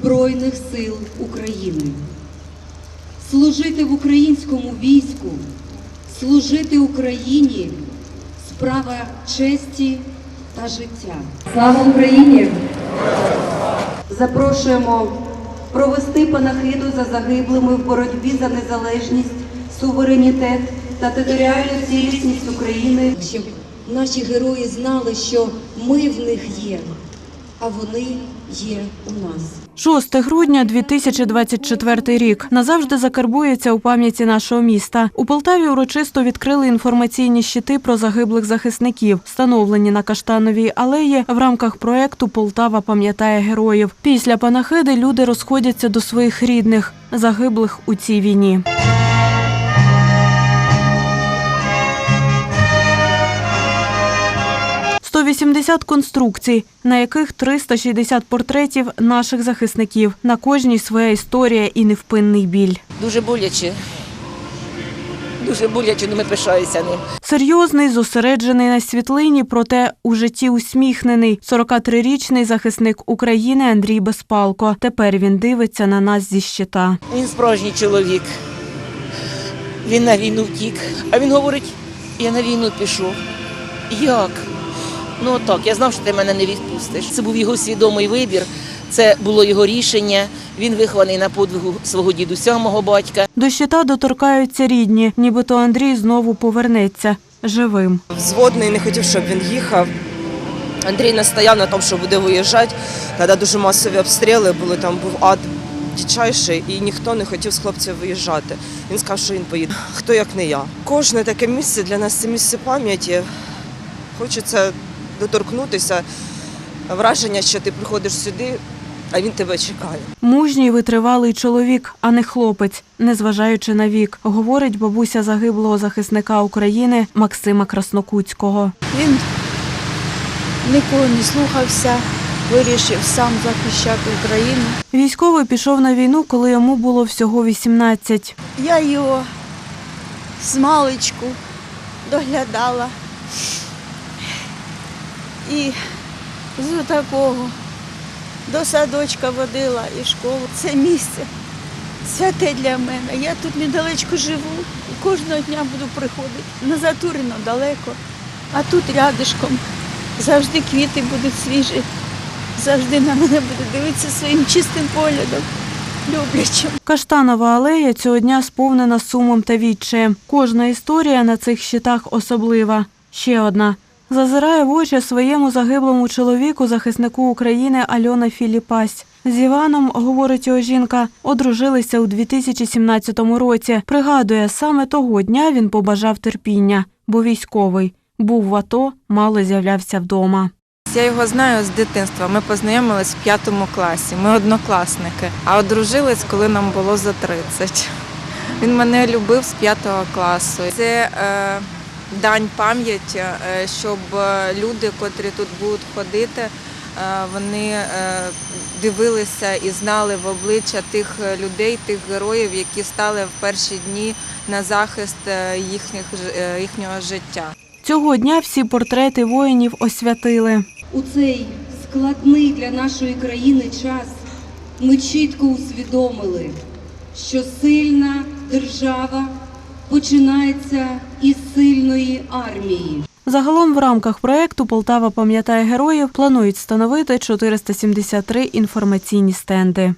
Збройних сил України. Служити в українському війську, служити Україні справа честі та життя. Слава Україні! Запрошуємо провести панахиду за загиблими в боротьбі за незалежність, суверенітет та територіальну цілісність України. Щоб наші герої знали, що ми в них є, а вони є у нас. 6 грудня 2024 рік назавжди закарбується у пам'яті нашого міста. У Полтаві урочисто відкрили інформаційні щити про загиблих захисників, встановлені на Каштановій алеї в рамках проекту Полтава пам'ятає героїв. Після панахиди люди розходяться до своїх рідних, загиблих у цій війні. – 180 конструкцій, на яких 360 портретів наших захисників. На кожній своя історія і невпинний біль. Дуже боляче. Дуже боляче, але ми пишаємося ним. Серйозний, зосереджений на світлині, проте у житті усміхнений. 43-річний захисник України Андрій Безпалко. Тепер він дивиться на нас зі щита. Він справжній чоловік. Він на війну втік. А він говорить, я на війну пішов. Як? Ну так, я знав, що ти мене не відпустиш. Це був його свідомий вибір, це було його рішення. Він вихований на подвигу свого дідуся, мого батька. До щита доторкаються рідні, нібито Андрій знову повернеться живим. Взводний не хотів, щоб він їхав. Андрій настояв на тому, що буде виїжджати. Тоді дуже масові обстріли були, там був ад дичайший, і ніхто не хотів з хлопців виїжджати. Він сказав, що він поїде. Хто як не я. Кожне таке місце для нас це місце пам'яті. Хочеться доторкнутися. Враження, що ти приходиш сюди, а він тебе чекає. Мужній витривалий чоловік, а не хлопець, незважаючи на вік, говорить бабуся загиблого захисника України Максима Краснокутського. Він нікого не слухався, вирішив сам захищати Україну. Військовий пішов на війну, коли йому було всього 18. Я його з маличку доглядала. І з такого до садочка водила і школу. Це місце святе для мене. Я тут недалечко живу і кожного дня буду приходити. На Затурино далеко, а тут рядишком. Завжди квіти будуть свіжі, завжди на мене буде дивитися своїм чистим поглядом, люблячим. Каштанова алея цього дня сповнена сумом та відчаєм. Кожна історія на цих щитах особлива. Ще одна. Зазирає в очі своєму загиблому чоловіку, захиснику України Альона Філіпась. З Іваном, говорить його жінка, одружилися у 2017 році. Пригадує, саме того дня він побажав терпіння, бо військовий. Був в АТО, мало з'являвся вдома. Я його знаю з дитинства. Ми познайомились в п'ятому класі. Ми однокласники, а одружились, коли нам було за 30. Він мене любив з п'ятого класу. Це е, дань пам'яті, е, щоб е, люди, котрі тут будуть ходити, е, вони дивилися і знали в обличчя тих людей, тих героїв, які стали в перші дні на захист їхніх, ж- їхнього життя. Цього дня всі портрети воїнів освятили. У цей складний для нашої країни час ми чітко усвідомили, що сильна держава починається із сильної армії. Загалом в рамках проекту Полтава пам'ятає героїв планують встановити 473 інформаційні стенди.